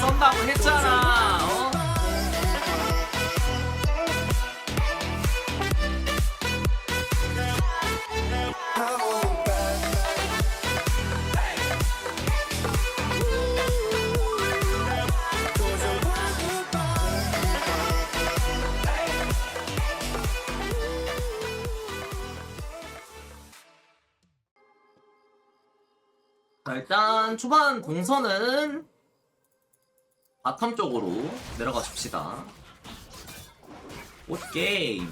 썬다고 했잖아. 어? 자, 일단 초반 동선은 바텀 쪽으로 내려가 줍시다. 옷 게임.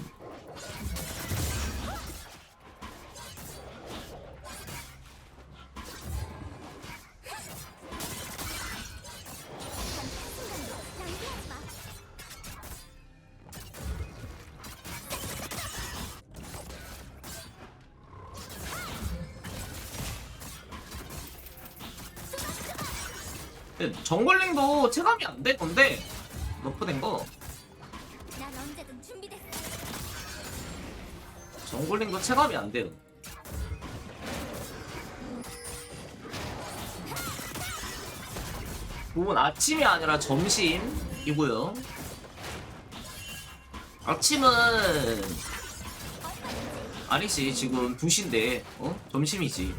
근데 정글링도 체감이 안 될 건데 너프된 거 난 언제든 준비됐어. 정글링도 체감이 안 돼요. 그건 아침이 아니라 점심이고요. 아침은 아니지 지금 2시인데 어? 점심이지.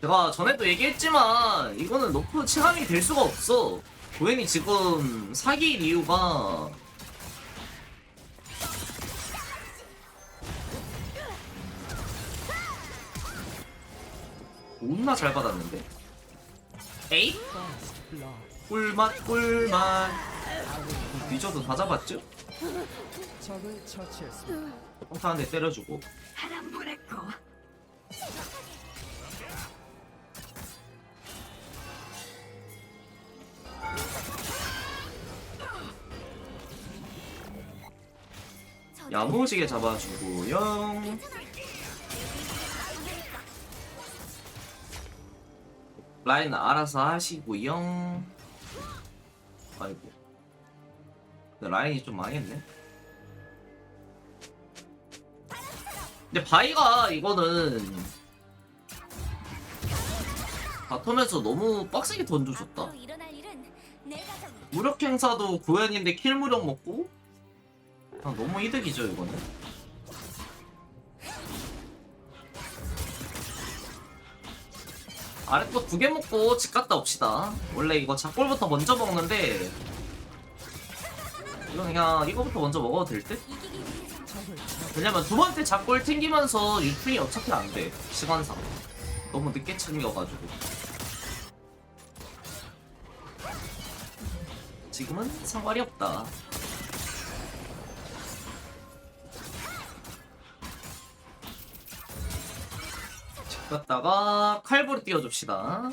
제가 전에도 얘기했지만 이거는 너프 체감이 될 수가 없어. 고현이 지금 사기일 이유가 존나 잘 받았는데. 에이? 꿀맛 꿀맛. 뒤져도 다 잡았죠? 적을 처치했습니다. 평타 한대 때려주고. 바람 보냈고. 야무지게 잡아주고요. 라인 알아서 하시고요. 아이고. 라인이 좀 망했네. 근데 바이가 이거는 바텀에서 너무 빡세게 던져줬다. 무력 행사도 고현인데 킬 무력 먹고 아, 너무 이득이죠 이거는? 아랫거 두개 먹고 집 갔다 옵시다. 원래 이거 작골부터 먼저 먹는데 이거 그냥 이거부터 먼저 먹어도 될 듯? 왜냐면 두 번째 작골 튕기면서 유충이 어차피 안돼. 시간상. 너무 늦게 챙겨가지고. 지금은 상관이 없다 집 갔다가 칼부를 띄워줍시다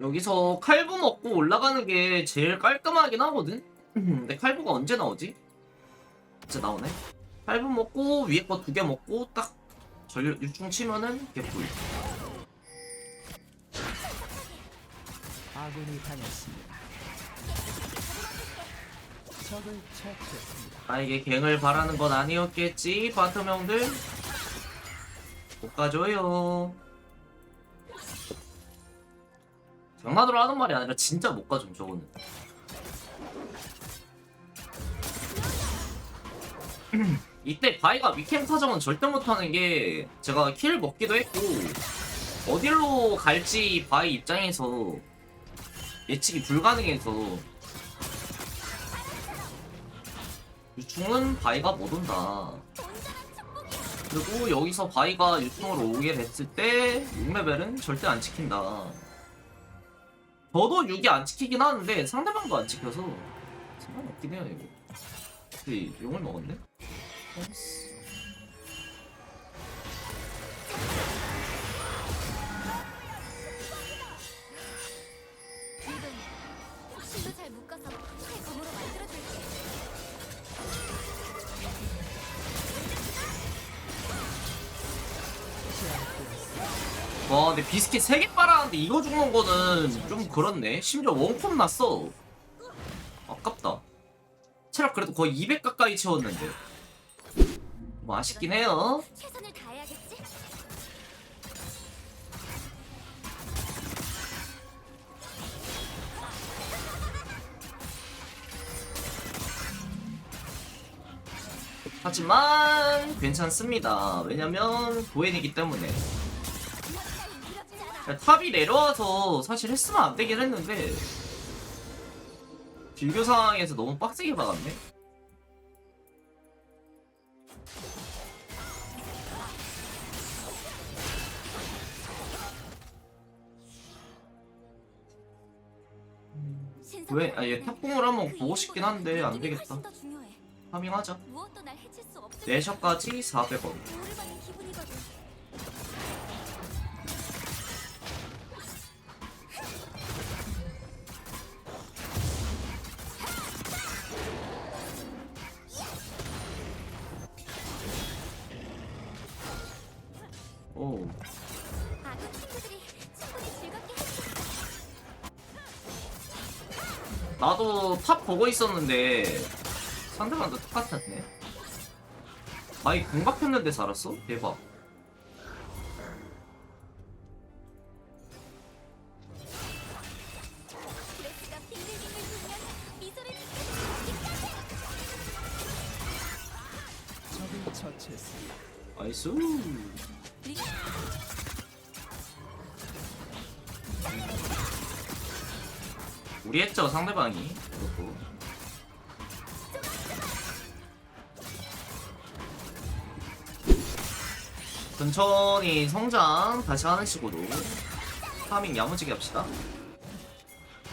여기서 칼부 먹고 올라가는 게 제일 깔끔하긴 하거든? 근데 칼부가 언제 나오지? 이제 나오네. 칼부 먹고 위에 거 두 개 먹고 딱 전력 유충 치면은 개꿀. 아군이 당했습니다. 적을 처치했습니다. 나에게 갱을 바라는 건 아니었겠지, 바텀 형들? 못 가줘요. 장난으로 하는 말이 아니라 진짜 못 가줌, 저거는. 이때 바이가 위캠 타정은 절대 못하는 게 제가 킬 먹기도 했고 어디로 갈지 바이 입장에서 예측이 불가능해서 유충은 바이가 못 온다. 그리고 여기서 바이가 유충으로 오게 됐을 때 6레벨은 절대 안 지킨다. 저도 6이 안 지키긴 하는데 상대방도 안 지켜서 상관없긴 해요 이거. 근데 용을 먹었네? 근데 비스킷 3개 빨았는데 이거 죽는 거는 좀 그렇네. 심지어 원콤 났어. 아깝다. 체력 그래도 거의 200 가까이 채웠는데. 뭐 아쉽긴 해요. 최선을 다해야겠지? 하지만 괜찮습니다. 왜냐면 도엔이기 때문에 탑이 내려와서 사실 했으면 안 되긴 했는데 딜교 상황에서 너무 빡세게 박았네 왜? 아, 얘 탑공을 한번 보고 싶긴 한데 안 되겠다. 파밍하자 수 없을 내셔까지 400원 나도 탑 보고 있었는데 상대방도 똑같았네 아이 공박했는데 살았어? 대박 상대방이. 그렇고 천천히 성장. 다시 하는 식으로. 파밍 야무지게 합시다.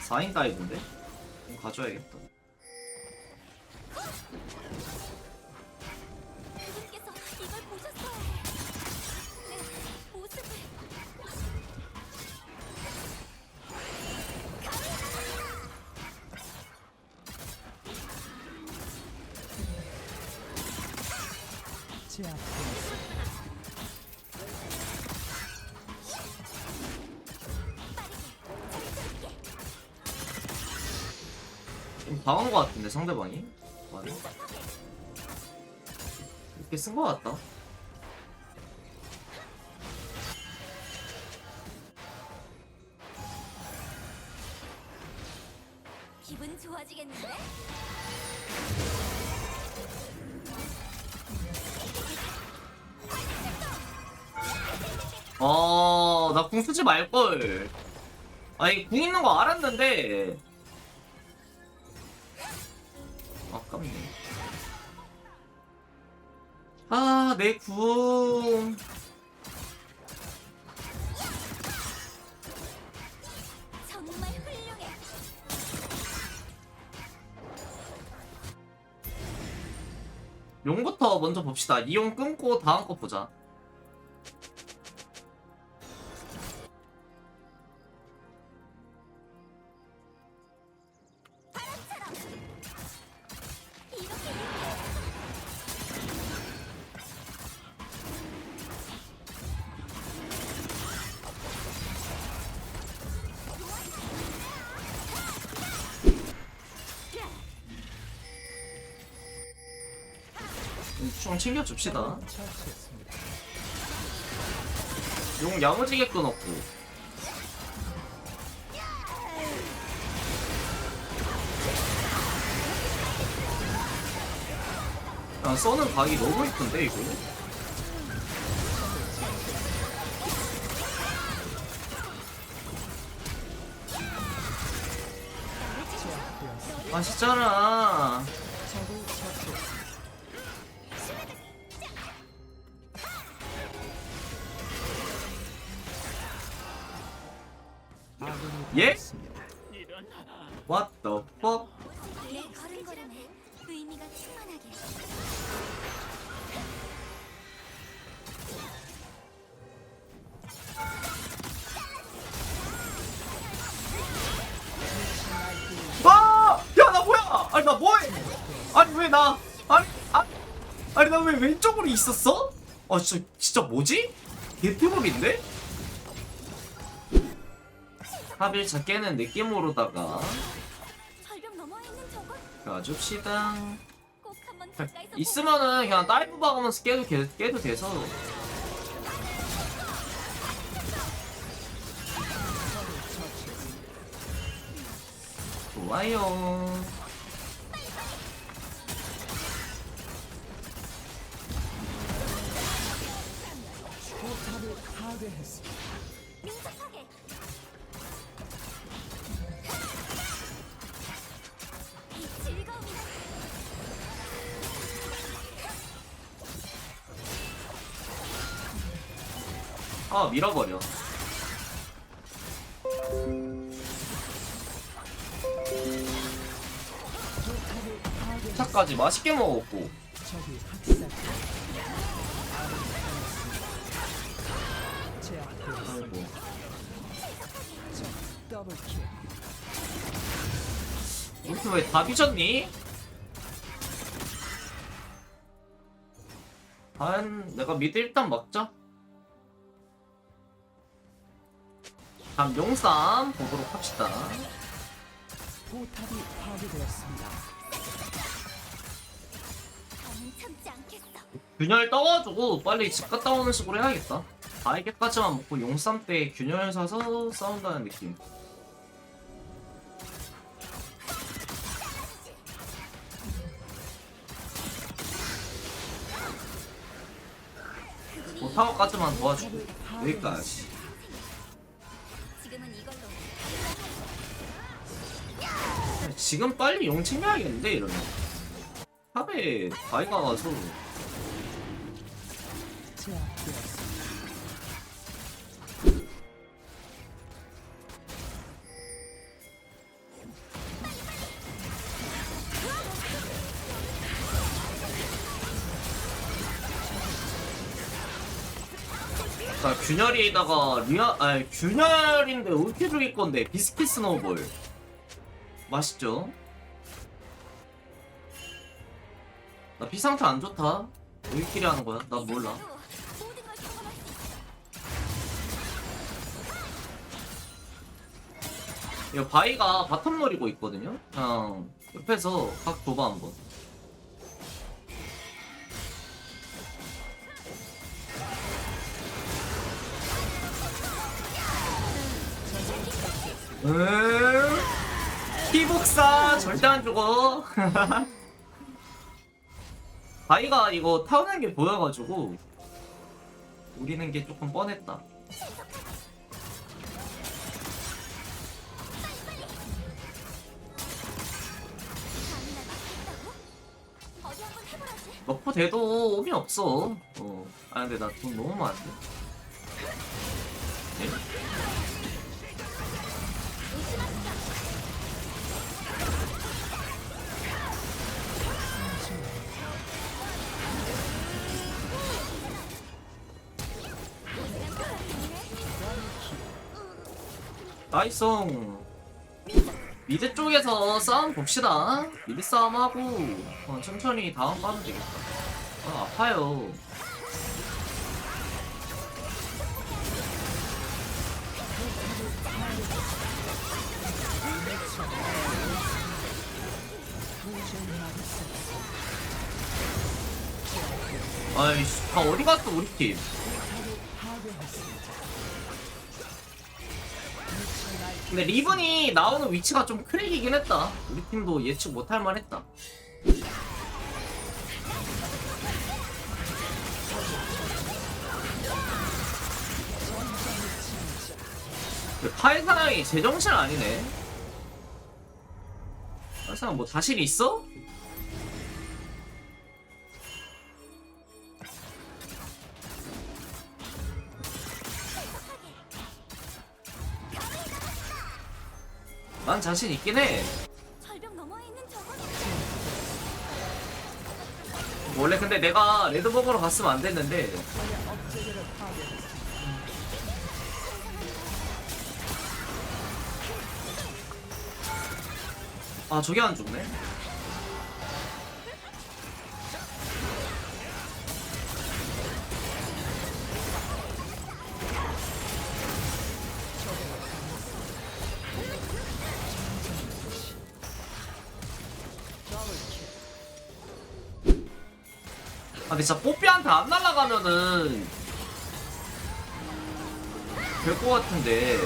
4인 다이브인데? 좀 가져야겠다 좀 당한 것 같은데 상대방이 맞아 이렇게 쓴 것 같다 기분 좋아지겠는데? 어, 나궁 쓰지 말걸. 아니, 궁 있는 거 알았는데. 아, 내 궁. 정말 훌륭해. 용부터 먼저 봅시다. 이용 끊고 다음 거 보자. 좀 챙겨줍시다. 처치했습니다. 용 야무지게 끊었고. 야, 써는 각이 너무 이쁜데, 이거? 맛있잖아. 나, 아니, 아, 아니, 나 왜 왼쪽으로 있었어? 아, 진짜, 진짜 뭐지? 개트롤인데? 합일 잡게는 느낌으로다가 가줍시다. 있으면은 그냥 다이브 박으면서 깨도, 개- 깨도 돼서. 좋아요. 아, 밀어버려. 차까지 맛있게 먹었고. 아이고. 이렇게 왜다 비졌니? 한 내가 미드 일단 먹자. 다음 용쌈 보도록 합시다. 포탑이 파괴되었습니다. 균열 떠가지고 빨리 집 갔다 오는 식으로 해야겠다. 바이게까지만 먹고 용쌈 때 균열 사서 싸운다는 느낌. 뭐 타워까지만 도와주고 여기까지. 지금 빨리 용 챙겨야겠는데 이러면 탑에 가서 제압되었습니다. 자 균열이다가 리아 아니 균열인데 어떻게 죽일 건데 비스킷 스노우볼 맛있죠? 나 비상태 안 좋다. 우리끼리 하는 거야? 나 몰라. 이거 바이가 바텀 노리고 있거든요? 그냥 옆에서 각 줘봐 한번. 음 피복사 절대 안 죽어 바이가 이거 타오는 게 보여가지고 우리는 게 조금 뻔했다 너프 돼도 의미 없어. 어. 아 근데 나 돈 너무. 네? 나이송. 미드 쪽에서 싸움 봅시다. 미드 싸움하고 어, 천천히 다음 가면 되겠다. 아, 아파요. 아이씨, 다 어디 갔어, 우리 팀? 근데 리븐이 나오는 위치가 좀 크랙이긴 했다. 우리 팀도 예측 못할 만 했다. 파일 사랑이 제정신 아니네. 파일 사랑 뭐 자신 있어? 난 자신 있긴 해. 절벽 너머에 있는 저건 원래 근데 내가 레드버거로 갔으면 안 됐는데. 아 저게 안 죽네 아 근데 진짜 뽀삐한테 안 날아가면은 될 것 같은데.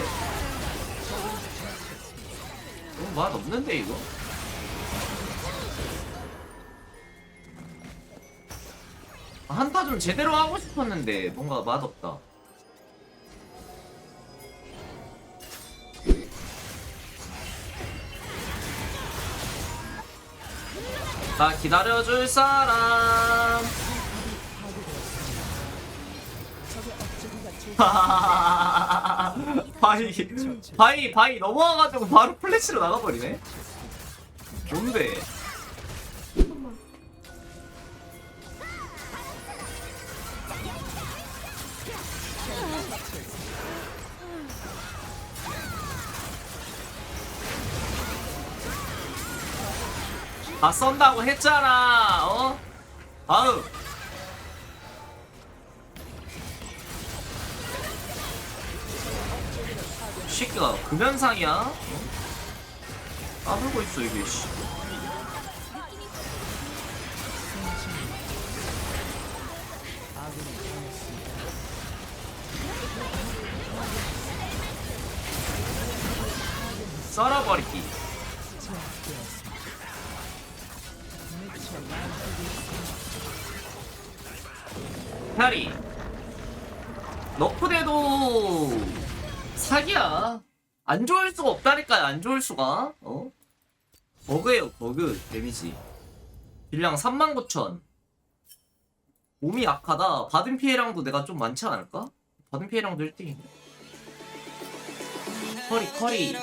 너무 맛 없는데 이거? 아, 한타 좀 제대로 하고 싶었는데 뭔가 맛없다. 나 기다려줄 사람 바이 바이 바이 넘어와가지고 바로 플래시로 나가버리네. 뭔데? 다 썬다고 했잖아 어? 아우 새끼가 금연상이야? 어? 까불고 있어 이게 씨. 썰어버리기. 해리 너프대도 사기야. 안 좋을 수가 없다니까요. 안 좋을 수가. 어? 버그에요, 버그 데미지. 딜량 39,000. 몸이 약하다. 받은 피해량도 내가 좀 많지 않을까? 받은 피해량도 1등이네. 커리 커리.